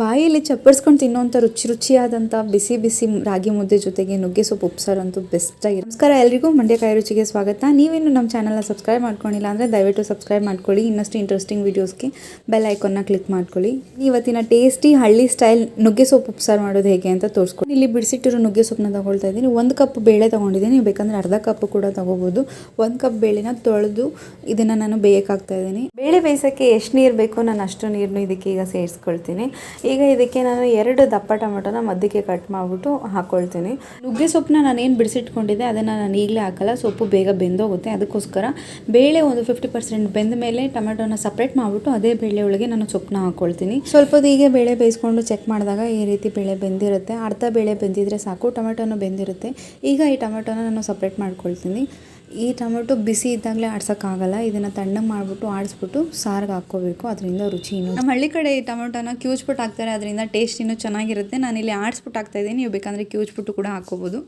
ಬಾಯಲ್ಲಿ ಚಪ್ಪರ್ಸ್ಕೊಂಡು ತಿನ್ನುವಂಥ ರುಚಿ ರುಚಿಯಾದಂಥ ಬಿಸಿ ಬಿಸಿ ರಾಗಿ ಮುದ್ದೆ ಜೊತೆಗೆ ನುಗ್ಗೆ ಸೊಪ್ಪು ಉಪ್ಸಾರು ಅಂತೂ ಬೆಸ್ಟ್ ಆಗಿದೆ ನಮಸ್ಕಾರ ಎಲ್ರಿಗೂ, ಮಂಡ್ಯಕಾಯಿ ರುಚಿಗೆ ಸ್ವಾಗತ. ನೀವೇನು ನಮ್ಮ ಚಾನಲ್ನ ಸಬ್ಸ್ಕ್ರೈಬ್ ಮಾಡ್ಕೊಂಡಿಲ್ಲ ಅಂದರೆ ದಯವಿಟ್ಟು ಸಬ್ಸ್ಕ್ರೈಬ್ ಮಾಡ್ಕೊಳ್ಳಿ. ಇನ್ನಷ್ಟು ಇಂಟ್ರೆಸ್ಟಿಂಗ್ ವೀಡಿಯೋಸ್ಗೆ ಬೆಲ್ ಐಕಾನ್ನ ಕ್ಲಿಕ್ ಮಾಡ್ಕೊಳ್ಳಿ. ಇವತ್ತಿನ ಟೇಸ್ಟಿ ಹಳ್ಳಿ ಸ್ಟೈಲ್ ನುಗ್ಗೆ ಸೊಪ್ಪು ಉಪ್ಸಾರು ಮಾಡೋದು ಹೇಗೆ ಅಂತ ತೋರಿಸ್ಕೊಂಡು. ಇಲ್ಲಿ ಬಿಡಿಸಿಟ್ಟಿರೋ ನುಗ್ಗೆ ಸೊಪ್ಪನ್ನ ತಗೊಳ್ತಾ ಇದ್ದೀನಿ. ಒಂದು ಕಪ್ ಬೇಳೆ ತೊಗೊಂಡಿದ್ದೀನಿ. ಬೇಕಂದ್ರೆ ಅರ್ಧ ಕಪ್ ಕೂಡ ತಗೋಬೋದು. ಒಂದು ಕಪ್ ಬೇಳೆನ ತೊಳೆದು ಇದನ್ನು ನಾನು ಬೇಯಕ್ಕಾಗ್ತಾ ಇದ್ದೀನಿ. ಬೇಳೆ ಬೇಯಿಸೋಕ್ಕೆ ಎಷ್ಟು ನೀರು ಬೇಕೋ ನಾನು ಅಷ್ಟು ನೀರನ್ನು ಇದಕ್ಕೆ ಈಗ ಸೇರಿಸ್ಕೊಳ್ತೀನಿ. ಈಗ ಇದಕ್ಕೆ ನಾನು ಎರಡು ದಪ್ಪ ಟೊಮೆಟೊನ ಮಧ್ಯಕ್ಕೆ ಕಟ್ ಮಾಡಿಬಿಟ್ಟು ಹಾಕ್ಕೊಳ್ತೀನಿ ನುಗ್ಗೆ ಸೊಪ್ಪನ್ನ ನಾನೇನು ಬಿಡಿಸಿಟ್ಕೊಂಡಿದ್ದೆ, ಅದನ್ನು ನಾನು ಈಗಲೇ ಹಾಕಲ್ಲ, ಸೊಪ್ಪು ಬೇಗ ಬೆಂದೋಗುತ್ತೆ. ಅದಕ್ಕೋಸ್ಕರ ಬೇಳೆ ಒಂದು ಫಿಫ್ಟಿ ಪರ್ಸೆಂಟ್ ಬೆಂದ ಮೇಲೆ ಟೊಮೆಟೊನ ಸಪ್ರೇಟ್ ಮಾಡಿಬಿಟ್ಟು ಅದೇ ಬೇಳೆ ಒಳಗೆ ನಾನು ಸೊಪ್ಪನ್ನ ಹಾಕ್ಕೊಳ್ತೀನಿ ಸ್ವಲ್ಪ ಹೀಗೆ ಬೇಳೆ ಬೇಯಿಸ್ಕೊಂಡು ಚೆಕ್ ಮಾಡಿದಾಗ ಈ ರೀತಿ ಬೇಳೆ ಬೆಂದಿರುತ್ತೆ. ಅರ್ಧ ಬೇಳೆ ಬೆಂದಿದ್ರೆ ಸಾಕು, ಟೊಮೆಟೊನೂ ಬೆಂದಿರುತ್ತೆ. ಈಗ ಈ ಟೊಮೆಟೊನ ನಾನು ಸಪ್ರೇಟ್ ಮಾಡ್ಕೊಳ್ತೀನಿ. ಈ ಟೊಮೆಟೊ ಬಿಸಿ ಇದ್ದಾಗಲೇ ಆಡ್ಸೋಕ್ಕಾಗಲ್ಲ ಇದನ್ನು ತಣ್ಣಗೆ ಮಾಡಿಬಿಟ್ಟು ಆಡಿಸ್ಬಿಟ್ಟು ಸಾರಿಗೆ ಹಾಕ್ಕೋಬೇಕು ಅದರಿಂದ ರುಚಿ ಇನ್ನೂ ನಮ್ಮ ಹಳ್ಳಿ ಕಡೆ ಈ ಟೊಮೆಟೊನ ಕ್ಯೂಚ್ಬಿಟ್ಟು ಹಾಕ್ತಾರೆ ಅದರಿಂದ ಟೇಸ್ಟ್ ಇನ್ನೂ ಚೆನ್ನಾಗಿರುತ್ತೆ. ಇಲ್ಲಿ ಆಡಿಸ್ಬಿಟ್ಟು ಹಾಕ್ತಾ ಇದ್ದೀನಿ ನೀವು ಬೇಕಂದರೆ ಕ್ಯೂಚ್ಬಿಟ್ಟು ಕೂಡ ಹಾಕ್ಕೋಬೋದು.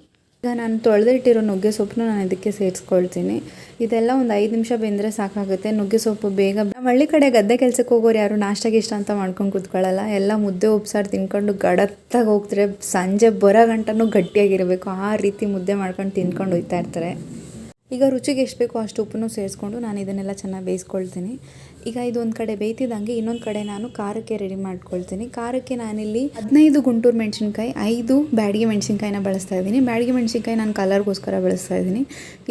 ಈಗ ನಾನು ತೊಳೆದಿಟ್ಟಿರೋ ನುಗ್ಗೆ ಸೊಪ್ಪನ್ನ ನಾನು ಇದಕ್ಕೆ ಸೇರಿಸ್ಕೊಳ್ತೀನಿ. ಇದೆಲ್ಲ ಒಂದು ಐದು ನಿಮಿಷ ಬೆಂದರೆ ಸಾಕಾಗುತ್ತೆ. ನುಗ್ಗೆ ಸೊಪ್ಪು ಬೇಗ ನಮ್ಮ ಹಳ್ಳಿ ಕಡೆ ಗದ್ದೆ ಕೆಲಸಕ್ಕೆ ಹೋಗೋರು ಯಾರು ನಾಷ್ಟಾಗೆ ಇಷ್ಟ ಅಂತ ಮಾಡ್ಕೊಂಡು ಕೂತ್ಕೊಳ್ಳಲ್ಲ. ಎಲ್ಲ ಮುದ್ದೆ ಉಪ್ಸಾರು ತಿನ್ಕೊಂಡು ಗಡತ್ತಾಗಿ ಹೋಗ್ತಾರೆ ಸಂಜೆ ಬರೋ ಗಂಟನೂ ಗಟ್ಟಿಯಾಗಿರಬೇಕು. ಆ ರೀತಿ ಮುದ್ದೆ ಮಾಡ್ಕೊಂಡು ತಿನ್ಕೊಂಡು ಹೋಗ್ತಾ ಇರ್ತಾರೆ. ಈಗ ರುಚಿಗೆ ಎಷ್ಟು ಬೇಕೋ ಅಷ್ಟು ಉಪ್ಪನ್ನು ಸೇರಿಸ್ಕೊಂಡು ನಾನು ಇದನ್ನೆಲ್ಲ ಚೆನ್ನಾಗಿ ಬೇಯಿಸ್ಕೊಳ್ತೀನಿ. ಈಗ ಇದು ಒಂದು ಕಡೆ ಬೇಯ್ತಿದ್ದಂಗೆ ಇನ್ನೊಂದು ಕಡೆ ನಾನು ಖಾರಕ್ಕೆ ರೆಡಿ ಮಾಡ್ಕೊಳ್ತೀನಿ. ಖಾರಕ್ಕೆ ನಾನಿಲ್ಲಿ ಹದಿನೈದು ಗುಂಟೂರು ಮೆಣಸಿನ್ಕಾಯಿ, ಐದು ಬ್ಯಾಡಿಗೆ ಮೆಣಸಿನ್ಕಾಯಿನ ಬಳಸ್ತಾ ಇದ್ದೀನಿ. ಬ್ಯಾಡಿಗೆ ಮೆಣಸಿನ್ಕಾಯಿ ನಾನು ಕಲರ್ಗೋಸ್ಕರ ಬಳಸ್ತಾ ಇದ್ದೀನಿ.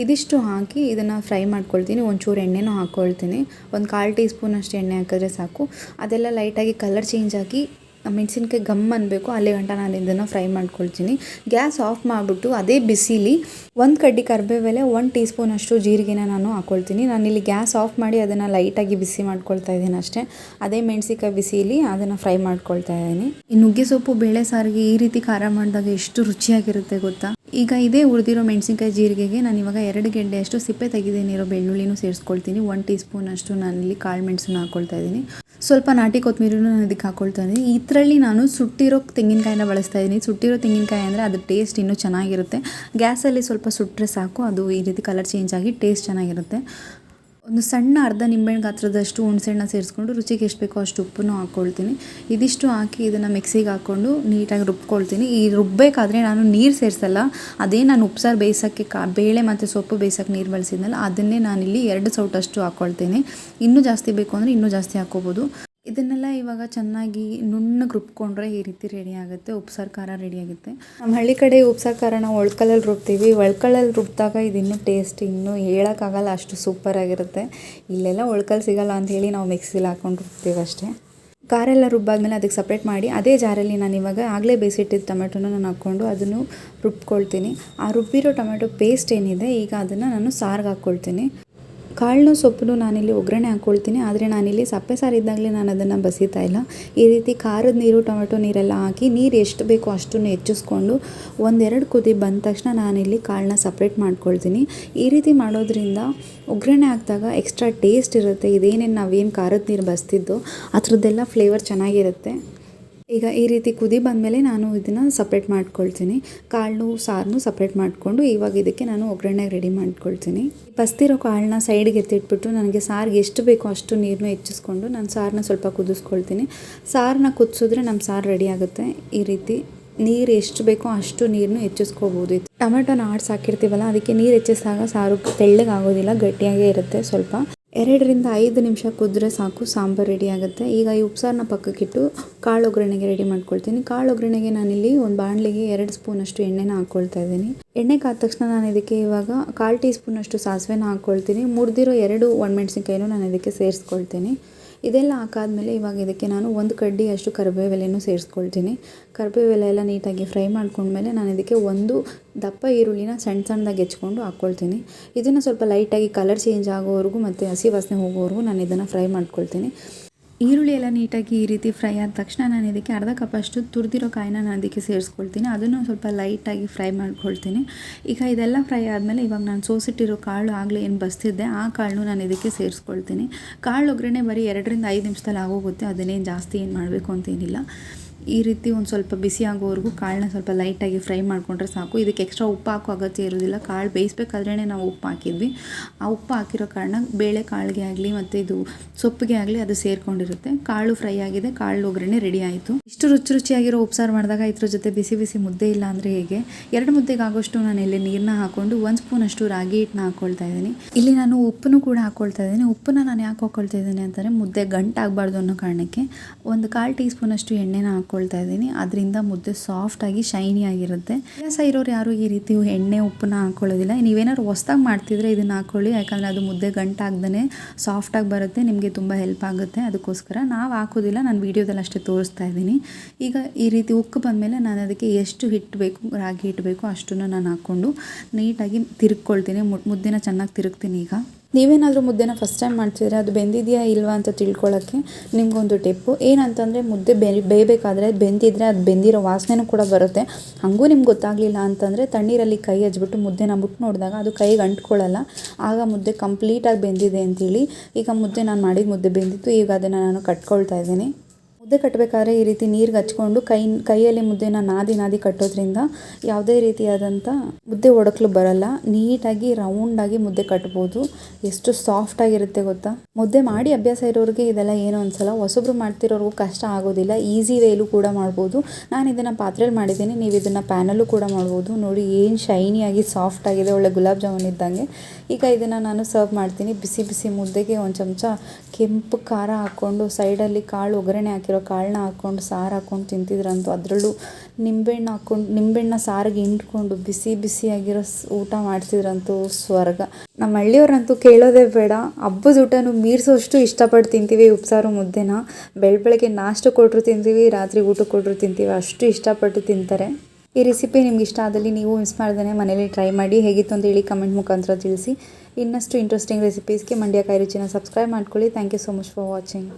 ಇದಿಷ್ಟು ಹಾಕಿ ಇದನ್ನು ಫ್ರೈ ಮಾಡ್ಕೊಳ್ತೀನಿ. ಒಂಚೂರು ಎಣ್ಣೆನೂ ಹಾಕ್ಕೊಳ್ತೀನಿ ಒಂದು ಕಾಲು ಟೀ ಸ್ಪೂನಷ್ಟು ಎಣ್ಣೆ ಹಾಕಿದ್ರೆ ಸಾಕು. ಅದೆಲ್ಲ ಲೈಟಾಗಿ ಕಲರ್ ಚೇಂಜ್ ಆಗಿ ಮೆಣಸಿನ್ಕಾಯಿ ಗಮ್ ಅನ್ನಬೇಕು ಅಲ್ಲಿ ಗಂಟ ನಾನು ಇದನ್ನು ಫ್ರೈ ಮಾಡ್ಕೊಳ್ತೀನಿ. ಗ್ಯಾಸ್ ಆಫ್ ಮಾಡಿಬಿಟ್ಟು ಅದೇ ಬಿಸಿಲಿ ಒಂದು ಕಡ್ಡಿ ಕರಿಬೇವೆಲೆ ಒಂದು ಟೀ ಸ್ಪೂನ್ ಅಷ್ಟು ಜೀರಿಗೆನ ನಾನು ಹಾಕ್ಕೊಳ್ತೀನಿ ನಾನಿಲ್ಲಿ ಗ್ಯಾಸ್ ಆಫ್ ಮಾಡಿ ಅದನ್ನು ಲೈಟಾಗಿ ಬಿಸಿ ಮಾಡ್ಕೊಳ್ತಾ ಇದ್ದೀನಿ ಅಷ್ಟೇ. ಅದೇ ಮೆಣಸಿನ್ಕಾಯಿ ಬಿಸಿಲಿ ಅದನ್ನು ಫ್ರೈ ಮಾಡ್ಕೊಳ್ತಾ ಇದ್ದೀನಿ. ಈ ನುಗ್ಗೆ ಸೊಪ್ಪು, ಬೇಳೆ ಸಾರಿಗೆ ಈ ರೀತಿ ಖಾರ ಮಾಡಿದಾಗ ಎಷ್ಟು ರುಚಿಯಾಗಿರುತ್ತೆ ಗೊತ್ತಾ? ಈಗ ಇದೇ ಉಳಿದಿರೋ ಮೆಣಸಿನ್ಕಾಯಿ ಜೀರಿಗೆಗೆ ನಾನು ಇವಾಗ ಎರಡು ಗೆಡ್ಡೆಯಷ್ಟು ಸಿಪ್ಪೆ ತೆಗೆದೇನಿರೋ ಬೆಳ್ಳುಳ್ಳಿನೂ ಸೇರಿಸ್ಕೊಳ್ತೀನಿ. ಒನ್ ಟೀ ಸ್ಪೂನ್ ಅಷ್ಟು ನಾನಿಲ್ಲಿ ಕಾಳು ಮೆಣಸನ್ನು ಹಾಕ್ಕೊಳ್ತಾ ಇದ್ದೀನಿ. ಸ್ವಲ್ಪ ನಾಟಿ ಕೊತ್ತಂಬರಿನೂ ನಾನು ಇದಕ್ಕೆ ಹಾಕ್ಕೊಳ್ತಾ ಇದ್ದೀನಿ. ಇದರಲ್ಲಿ ನಾನು ಸುಟ್ಟಿರೋ ತೆಂಗಿನಕಾಯಿನ ಬಳಸ್ತಾ ಇದ್ದೀನಿ. ಸುಟ್ಟಿರೋ ತೆಂಗಿನಕಾಯಿ ಅಂದರೆ ಅದು ಟೇಸ್ಟ್ ಇನ್ನೂ ಚೆನ್ನಾಗಿರುತ್ತೆ. ಗ್ಯಾಸಲ್ಲಿ ಸ್ವಲ್ಪ ಸುಟ್ಟರೆ ಸಾಕು. ಅದು ಈ ರೀತಿ ಕಲರ್ ಚೇಂಜ್ ಆಗಿ ಟೇಸ್ಟ್ ಚೆನ್ನಾಗಿರುತ್ತೆ. ಒಂದು ಸಣ್ಣ ಅರ್ಧ ನಿಂಬೆಹಣ್ಣು ಗಾತ್ರದಷ್ಟು ಹುಣಸೆಹಣ್ಣ ಸೇರಿಸ್ಕೊಂಡು ರುಚಿಗೆ ಎಷ್ಟು ಬೇಕೋ ಅಷ್ಟು ಉಪ್ಪನ್ನು ಹಾಕ್ಕೊಳ್ತೀನಿ. ಇದಿಷ್ಟು ಹಾಕಿ ಇದನ್ನು ಮಿಕ್ಸಿಗೆ ಹಾಕ್ಕೊಂಡು ನೀಟಾಗಿ ರುಬ್ಕೊಳ್ತೀನಿ. ಈ ರುಬ್ಬಬೇಕಾದ್ರೆ ನಾನು ನೀರು ಸೇರಿಸಲ್ಲ. ಅದೇ ನಾನು ಉಪ್ಸಾರು ಬೇಯಿಸೋಕ್ಕೆ ಕಾ, ಬೇಳೆ ಮತ್ತು ಸೊಪ್ಪು ಬೇಯಿಸೋಕ್ಕೆ ನೀರು ಬಳಸಿದ್ನಲ್ಲ, ಅದನ್ನೇ ನಾನಿಲ್ಲಿ ಎರಡು ಸೌಟಷ್ಟು ಹಾಕ್ಕೊಳ್ತೀನಿ. ಇನ್ನೂ ಜಾಸ್ತಿ ಬೇಕು ಅಂದರೆ ಇನ್ನೂ ಜಾಸ್ತಿ ಹಾಕ್ಕೋಬೋದು. ಇದನ್ನೆಲ್ಲ ಇವಾಗ ಚೆನ್ನಾಗಿ ನುಣ್ಣಗೆ ರುಬ್ಕೊಂಡ್ರೆ ಈ ರೀತಿ ರೆಡಿ ಆಗುತ್ತೆ, ಉಪ್ಸಾರು ಖಾರ ರೆಡಿ ಆಗುತ್ತೆ. ನಮ್ಮ ಹಳ್ಳಿ ಕಡೆ ಉಪ್ಸಾರು ಖಾರನ ಒಳ್ಕಲಲ್ಲಿ ರುಬ್ತೀವಿ. ಒಳ್ಕಲಲ್ಲಿ ರುಬ್ಬಿದಾಗ ಇದಿನ್ನೂ ಟೇಸ್ಟ್ ಇನ್ನೂ ಹೇಳೋಕ್ಕಾಗಲ್ಲ ಅಷ್ಟು ಸೂಪರಾಗಿರುತ್ತೆ ಇಲ್ಲೆಲ್ಲ ಒಳ್ಕಲ್ಲಿ ಸಿಗಲ್ಲ ಅಂತ ಹೇಳಿ ನಾವು ಮಿಕ್ಸಿಲಿ ಹಾಕ್ಕೊಂಡು ರುಬ್ತೀವಿ ಅಷ್ಟೇ. ಖಾರ ಎಲ್ಲ ರುಬ್ಬಾದ್ಮೇಲೆ ಅದಕ್ಕೆ ಸಪ್ರೇಟ್ ಮಾಡಿ, ಅದೇ ಜಾರಲ್ಲಿ ನಾನು ಇವಾಗ ಆಗಲೇ ಬೇಯಿಸಿಟ್ಟಿದ್ದ ಟೊಮೆಟೊನ ನಾನು ಹಾಕ್ಕೊಂಡು ಅದನ್ನು ರುಬ್ಕೊಳ್ತೀನಿ. ಆ ರುಬ್ಬಿರೋ ಟೊಮೆಟೊ ಪೇಸ್ಟ್ ಏನಿದೆ, ಈಗ ಅದನ್ನು ನಾನು ಸಾರಿಗೆ ಹಾಕ್ಕೊಳ್ತೀನಿ. ಕಾಳನ್ನು ಸೊಪ್ಪನ್ನು ನಾನಿಲ್ಲಿ ಒಗ್ಗರಣೆ ಹಾಕ್ಕೊಳ್ತೀನಿ. ಆದರೆ ನಾನಿಲ್ಲಿ ಸಪ್ಪೆ ಸಾರು ಇದ್ದಾಗಲೇ ನಾನು ಅದನ್ನು ಬಸಿತಾ ಇಲ್ಲ. ಈ ರೀತಿ ಖಾರದ ನೀರು, ಟೊಮೆಟೊ ನೀರೆಲ್ಲ ಹಾಕಿ ನೀರು ಎಷ್ಟು ಬೇಕೋ ಅಷ್ಟನ್ನು ಹೆಚ್ಚಿಸ್ಕೊಂಡು ಒಂದೆರಡು ಕುದಿ ಬಂದ ತಕ್ಷಣ ನಾನಿಲ್ಲಿ ಕಾಳನ್ನ ಸಪ್ರೇಟ್ ಮಾಡ್ಕೊಳ್ತೀನಿ. ಈ ರೀತಿ ಮಾಡೋದ್ರಿಂದ ಒಗ್ಗರಣೆ ಹಾಕಿದಾಗ ಎಕ್ಸ್ಟ್ರಾ ಟೇಸ್ಟ್ ಇರುತ್ತೆ. ಇದೇನೇನು ನಾವೇನು ಖಾರದ ನೀರು ಬಸ್ತಿದ್ದೋ ಅದರದ್ದೆಲ್ಲ ಫ್ಲೇವರ್ ಚೆನ್ನಾಗಿರುತ್ತೆ. ಈಗ ಈ ರೀತಿ ಕುದಿ ಬಂದಮೇಲೆ ನಾನು ಇದನ್ನು ಸಪ್ರೇಟ್ ಮಾಡ್ಕೊಳ್ತೀನಿ. ಕಾಳನ್ನು ಸಾರನ್ನು ಸಪ್ರೇಟ್ ಮಾಡಿಕೊಂಡು ಇವಾಗ ಇದಕ್ಕೆ ನಾನು ಒಗ್ಗರಣೆಗೆ ರೆಡಿ ಮಾಡ್ಕೊಳ್ತೀನಿ. ಬಸ್ತಿರೋ ಕಾಳನ್ನ ಸೈಡ್ಗೆ ಎತ್ತಿಟ್ಬಿಟ್ಟು ನನಗೆ ಸಾರಿಗೆ ಎಷ್ಟು ಬೇಕೋ ಅಷ್ಟು ನೀರನ್ನು ಹೆಚ್ಚಿಸ್ಕೊಂಡು ನಾನು ಸಾರನ್ನ ಸ್ವಲ್ಪ ಕುದಿಸ್ಕೊಳ್ತೀನಿ. ಸಾರನ್ನ ಕುದಿಸಿದ್ರೆ ನಮ್ಮ ಸಾರು ರೆಡಿ ಆಗುತ್ತೆ. ಈ ರೀತಿ ನೀರು ಎಷ್ಟು ಬೇಕೋ ಅಷ್ಟು ನೀರನ್ನು ಹೆಚ್ಚಿಸ್ಕೋಬೋದು. ಟೊಮೆಟೊನ ಆಡ್ಸಿ ಹಾಕಿರ್ತೀವಲ್ಲ, ಅದಕ್ಕೆ ನೀರು ಹೆಚ್ಚಿಸಿದಾಗ ಸಾರು ತೆಳ್ಳಗಾಗೋದಿಲ್ಲ, ಗಟ್ಟಿಯಾಗೇ ಇರುತ್ತೆ ಸ್ವಲ್ಪ. ಎರಡರಿಂದ ಐದು ನಿಮಿಷ ಕುದ್ರೆ ಸಾಕು, ಸಾಂಬಾರು ರೆಡಿ ಆಗುತ್ತೆ. ಈಗ ಈ ಉಪ್ಸಾರನ್ನ ಪಕ್ಕಕ್ಕಿಟ್ಟು ಕಾಳು ಒಗ್ಗರಣೆಗೆ ರೆಡಿ ಮಾಡ್ಕೊಳ್ತೀನಿ. ಕಾಳು ಒಗ್ಗರಣೆಗೆ ನಾನಿಲ್ಲಿ ಒಂದು ಬಾಣಲಿಗೆ ಎರಡು ಸ್ಪೂನಷ್ಟು ಎಣ್ಣೆನ ಹಾಕ್ಕೊಳ್ತಾ ಇದ್ದೀನಿ. ಎಣ್ಣೆ ಕಾದ ತಕ್ಷಣ ನಾನು ಇದಕ್ಕೆ ಇವಾಗ ಕಾಲು ಟೀ ಸ್ಪೂನಷ್ಟು ಸಾಸಿವೆನ ಹಾಕ್ಕೊಳ್ತೀನಿ ಮುರಿದಿರೋ ಎರಡು ಒಣಮೆಣ್ಸಿನ್ಕಾಯಿನೂ ನಾನು ಇದಕ್ಕೆ ಸೇರಿಸ್ಕೊಳ್ತೀನಿ. ಇದೆಲ್ಲ ಹಾಕಾದ್ಮೇಲೆ ಇವಾಗ ಇದಕ್ಕೆ ನಾನು ಒಂದು ಕಡ್ಡಿಯಷ್ಟು ಕರಿಬೇವೆಲೆನೂ ಸೇರಿಸ್ಕೊಳ್ತೀನಿ. ಕರಿಬೇವೆಲೆ ಎಲ್ಲ ನೀಟಾಗಿ ಫ್ರೈ ಮಾಡ್ಕೊಂಡ್ಮೇಲೆ ನಾನು ಇದಕ್ಕೆ ಒಂದು ದಪ್ಪ ಈರುಳ್ಳಿನ ಸಣ್ಣ ಸಣ್ಣದಾಗಿ ಹೆಚ್ಕೊಂಡು ಹಾಕ್ಕೊಳ್ತೀನಿ. ಇದನ್ನು ಸ್ವಲ್ಪ ಲೈಟಾಗಿ ಕಲರ್ ಚೇಂಜ್ ಆಗೋವರೆಗೂ ಮತ್ತು ಹಸಿ ವಾಸನೆ ಹೋಗೋವರೆಗೂ ನಾನು ಇದನ್ನು ಫ್ರೈ ಮಾಡ್ಕೊಳ್ತೀನಿ. ಈರುಳ್ಳಿ ಎಲ್ಲ ನೀಟಾಗಿ ಈ ರೀತಿ ಫ್ರೈ ಆದ ತಕ್ಷಣ ನಾನು ಇದಕ್ಕೆ ಅರ್ಧ ಕಪ್ಪಷ್ಟು ತುರಿದಿರೋ ಕಾಯಿನ ನಾನು ಅದಕ್ಕೆ ಸೇರಿಸ್ಕೊಳ್ತೀನಿ. ಅದನ್ನು ಸ್ವಲ್ಪ ಲೈಟಾಗಿ ಫ್ರೈ ಮಾಡ್ಕೊಳ್ತೀನಿ. ಈಗ ಇದೆಲ್ಲ ಫ್ರೈ ಆದಮೇಲೆ ಇವಾಗ ನಾನು ಸೋಸಿಟ್ಟಿರೋ ಕಾಳು ಆಗಲೇ ಏನು ಬಸ್ತಿದ್ದೆ, ಆ ಕಾಳನ್ನು ನಾನು ಇದಕ್ಕೆ ಸೇರಿಸ್ಕೊಳ್ತೀನಿ. ಕಾಳು ಒಗ್ಗರಣೆ ಬರೀ ಎರಡರಿಂದ ಐದು ನಿಮಿಷದಲ್ಲಿ ಆಗೋಗುತ್ತೆ, ಅದನ್ನೇನು ಜಾಸ್ತಿ ಏನು ಮಾಡಬೇಕು ಅಂತೇನಿಲ್ಲ. ಈ ರೀತಿ ಒಂದು ಸ್ವಲ್ಪ ಬಿಸಿ ಆಗೋವರೆಗೂ ಕಾಳನ್ನ ಸ್ವಲ್ಪ ಲೈಟಾಗಿ ಫ್ರೈ ಮಾಡಿಕೊಂಡ್ರೆ ಸಾಕು. ಇದಕ್ಕೆ ಎಕ್ಸ್ಟ್ರಾ ಉಪ್ಪು ಹಾಕೋ ಅಗತ್ಯ ಇರೋದಿಲ್ಲ ಕಾಳು ಬೇಯಿಸ್ಬೇಕಾದ್ರೇ ನಾವು ಉಪ್ಪು ಹಾಕಿದ್ವಿ. ಆ ಉಪ್ಪು ಹಾಕಿರೋ ಕಾರಣ ಬೇಳೆ ಕಾಳಿಗೆ ಆಗಲಿ ಮತ್ತು ಇದು ಸೊಪ್ಪಿಗೆ ಆಗಲಿ ಅದು ಸೇರಿಕೊಂಡಿರುತ್ತೆ. ಕಾಳು ಫ್ರೈ ಆಗಿದೆ. ಕಾಳು ಒಗ್ಗರಣೆ ರೆಡಿ ಆಯಿತು. ಇಷ್ಟು ರುಚಿ ರುಚಿಯಾಗಿರೋ ಉಪ್ಸಾರು ಮಾಡಿದಾಗ ಇದ್ರ ಜೊತೆ ಬಿಸಿ ಬಿಸಿ ಮುದ್ದೆ ಇಲ್ಲ ಅಂದರೆ ಹೇಗೆ? ಎರಡು ಮುದ್ದೆಗಾಗೋಷ್ಟು ನಾನು ಇಲ್ಲಿ ನೀರನ್ನ ಹಾಕೊಂಡು ಒಂದು ಸ್ಪೂನ್ ಅಷ್ಟು ರಾಗಿ ಹಿಟ್ಟನ್ನ ಹಾಕ್ಕೊಳ್ತಾ ಇದ್ದೀನಿ. ಇಲ್ಲಿ ನಾನು ಉಪ್ಪನ್ನು ಕೂಡ ಹಾಕ್ಕೊಳ್ತಾ ಇದ್ದೀನಿ. ಉಪ್ಪನ್ನು ನಾನು ಯಾಕೆ ಹಾಕ್ಕೊಳ್ತಾ ಇದ್ದೀನಿ ಅಂತಂದರೆ ಮುದ್ದೆ ಗಂಟಾಗಬಾರ್ದು ಅನ್ನೋ ಕಾರಣಕ್ಕೆ. ಒಂದು ಕಾಲು ಟೀ ಸ್ಪೂನ್ ಅಷ್ಟು ಎಣ್ಣೆನ ಹಾಕ್ಕೊಳ್ತಾ ಇದ್ದೀನಿ. ಅದರಿಂದ ಮುದ್ದೆ ಸಾಫ್ಟಾಗಿ ಶೈನಿ ಆಗಿರುತ್ತೆ. ಕೆಲಸ ಇರೋರು ಯಾರು ಈ ರೀತಿ ಎಣ್ಣೆ, ಉಪ್ಪನ್ನ ಹಾಕ್ಕೊಳ್ಳೋದಿಲ್ಲ ನೀವೇನಾದ್ರು ಹೊಸ್ದಾಗಿ ಮಾಡ್ತಿದ್ರೆ ಇದನ್ನ ಹಾಕ್ಕೊಳ್ಳಿ ಯಾಕಂದರೆ ಅದು ಮುದ್ದೆ ಗಂಟಾಗ್ದೇ ಸಾಫ್ಟಾಗಿ ಬರುತ್ತೆ. ನಿಮಗೆ ತುಂಬ ಹೆಲ್ಪ್ ಆಗುತ್ತೆ. ಅದಕ್ಕೋಸ್ಕರ ನಾವು ಹಾಕೋದಿಲ್ಲ. ನಾನು ವೀಡಿಯೋದಲ್ಲಿ ಅಷ್ಟೇ ತೋರಿಸ್ತಾ ಇದ್ದೀನಿ. ಈಗ ಈ ರೀತಿ ಉಕ್ಕು ಬಂದಮೇಲೆ ನಾನು ಅದಕ್ಕೆ ಎಷ್ಟು ಹಿಟ್ಟು ಬೇಕು ರಾಗಿ ಹಿಟ್ಟು ಬೇಕು ಅಷ್ಟನ್ನು ನಾನು ಹಾಕ್ಕೊಂಡು ನೀಟಾಗಿ ತಿರುಗ್ಕೊಳ್ತೀನಿ ಮುದ್ದೆನ ಚೆನ್ನಾಗಿ ತಿರುಗ್ತೀನಿ ಈಗ. ನೀವೇನಾದರೂ ಮುದ್ದೆನ ಫಸ್ಟ್ ಟೈಮ್ ಮಾಡ್ತಿದ್ರೆ ಅದು ಬೆಂದಿದೆಯಾ ಇಲ್ವಾ ಅಂತ ತಿಳ್ಕೊಳ್ಳೋಕ್ಕೆ ನಿಮಗೊಂದು ಟಿಪ್ಪು. ಏನಂತಂದರೆ ಮುದ್ದೆ ಬೇಯಬೇಕಾದ್ರೆ ಬೆಂದಿದ್ರೆ ಅದು ಬೆಂದಿರೋ ವಾಸನೆನೂ ಕೂಡ ಬರುತ್ತೆ. ಹಾಗೂ ನಿಮ್ಗೆ ಗೊತ್ತಾಗಲಿಲ್ಲ ಅಂತಂದರೆ ತಣ್ಣೀರಲ್ಲಿ ಕೈ ಹಚ್ಬಿಟ್ಟು ಮುದ್ದೆನ ಮುಟ್ಟು ನೋಡಿದಾಗ ಅದು ಕೈಗೆ ಅಂಟ್ಕೊಳ್ಳಲ್ಲ. ಆಗ ಮುದ್ದೆ ಕಂಪ್ಲೀಟಾಗಿ ಬೆಂದಿದೆ ಅಂತೇಳಿ ಈಗ ಮುದ್ದೆ ನಾನು ಮಾಡಿದ ಮುದ್ದೆ ಬೆಂದಿತ್ತು, ಈಗ ಅದನ್ನು ನಾನು ಕಟ್ಕೊಳ್ತಾ ಇದ್ದೀನಿ. ಮುದ್ದೆ ಕಟ್ಟಬೇಕಾದ್ರೆ ಈ ರೀತಿ ನೀರಿಗೆ ಹಚ್ಕೊಂಡು ಕೈ, ಕೈಯಲ್ಲಿ ಮುದ್ದೆನ ನಾದಿ ನಾದಿ ಕಟ್ಟೋದ್ರಿಂದ ಯಾವುದೇ ರೀತಿಯಾದಂಥ ಮುದ್ದೆ ಒಡಕಲು ಬರಲ್ಲ. ನೀಟಾಗಿ ರೌಂಡಾಗಿ ಮುದ್ದೆ ಕಟ್ಬೋದು. ಎಷ್ಟು ಸಾಫ್ಟ್ ಆಗಿರುತ್ತೆ ಗೊತ್ತಾ? ಮುದ್ದೆ ಮಾಡಿ ಅಭ್ಯಾಸ ಇರೋರಿಗೆ ಇದೆಲ್ಲ ಏನು ಅನ್ಸಲ್ಲ ಹೊಸಬ್ರು ಮಾಡ್ತಿರೋರ್ಗೂ ಕಷ್ಟ ಆಗೋದಿಲ್ಲ. ಈಸಿ ವೇಲು ಕೂಡ ಮಾಡ್ಬೋದು. ನಾನು ಇದನ್ನು ಪಾತ್ರೆಯಲ್ಲಿ ಮಾಡಿದ್ದೀನಿ. ನೀವು ಇದನ್ನು ಪ್ಯಾನಲ್ಲೂ ಕೂಡ ಮಾಡ್ಬೋದು. ನೋಡಿ, ಏನು ಶೈನಿಯಾಗಿ ಸಾಫ್ಟ್ ಆಗಿದೆ. ಒಳ್ಳೆ ಗುಲಾಬ್ ಜಾಮೂನ್ ಇದ್ದಂಗೆ. ಈಗ ಇದನ್ನು ನಾನು ಸರ್ವ್ ಮಾಡ್ತೀನಿ. ಬಿಸಿ ಬಿಸಿ ಮುದ್ದೆಗೆ ಒಂದು ಚಮಚ ಕೆಂಪು ಖಾರ ಹಾಕ್ಕೊಂಡು ಸೈಡಲ್ಲಿ ಕಾಳು ಒಗ್ಗರಣೆ ಹಾಕಿರೋ ಕಾಳನ್ನ ಹಾಕ್ಕೊಂಡು ಸಾರು ಹಾಕ್ಕೊಂಡು ತಿಂತಿದ್ರಂತೂ ಅದರಲ್ಲೂ ನಿಂಬೆಹಣ್ಣು ಹಾಕ್ಕೊಂಡು, ನಿಂಬೆಹಣ್ಣ ಸಾರಿಗೆ ಹಿಂಡ್ಕೊಂಡು ಬಿಸಿ ಬಿಸಿಯಾಗಿರೋ ಊಟ ಮಾಡ್ತಿದ್ರಂತೂ ಸ್ವರ್ಗ. ನಮ್ಮ ಹಳ್ಳಿಯವ್ರಂತೂ ಕೇಳೋದೇ ಬೇಡ. ಹಬ್ಬದ ಊಟನೂ ಮೀರಿಸೋಷ್ಟು ಇಷ್ಟಪಟ್ಟು ತಿಂತೀವಿ, ಉಪ್ಸಾರು ಮುದ್ದೆನ. ಬೆಳ್ ಬೆಳಗ್ಗೆ ನಾಷ್ಟ ಕೊಟ್ಟರು ತಿಂತೀವಿ, ರಾತ್ರಿ ಊಟ ಕೊಟ್ಟರು ತಿಂತೀವಿ, ಅಷ್ಟು ಇಷ್ಟಪಟ್ಟು ತಿಂತಾರೆ. ಈ ರೆಸಿಪಿ ನಿಮ್ಗೆ ಇಷ್ಟ ಆದಲ್ಲಿ ನೀವು ಮಿಸ್ ಮಾಡ್ದೇ ಮನೇಲಿ ಟ್ರೈ ಮಾಡಿ. ಹೇಗಿತ್ತು ಅಂತ ಹೇಳಿ ಕಮೆಂಟ್ ಮುಖಾಂತರ ತಿಳಿಸಿ. ಇನ್ನಷ್ಟು ಇಂಟ್ರೆಸ್ಟಿಂಗ್ ರೆಸಿಪೀಸ್ಗೆ ಮಂಡ್ಯ ಕಾಯಿ ರುಚಿನ ಸಬ್ಸ್ಕ್ರೈಬ್ ಮಾಡ್ಕೊಳ್ಳಿ. Thank you so much for watching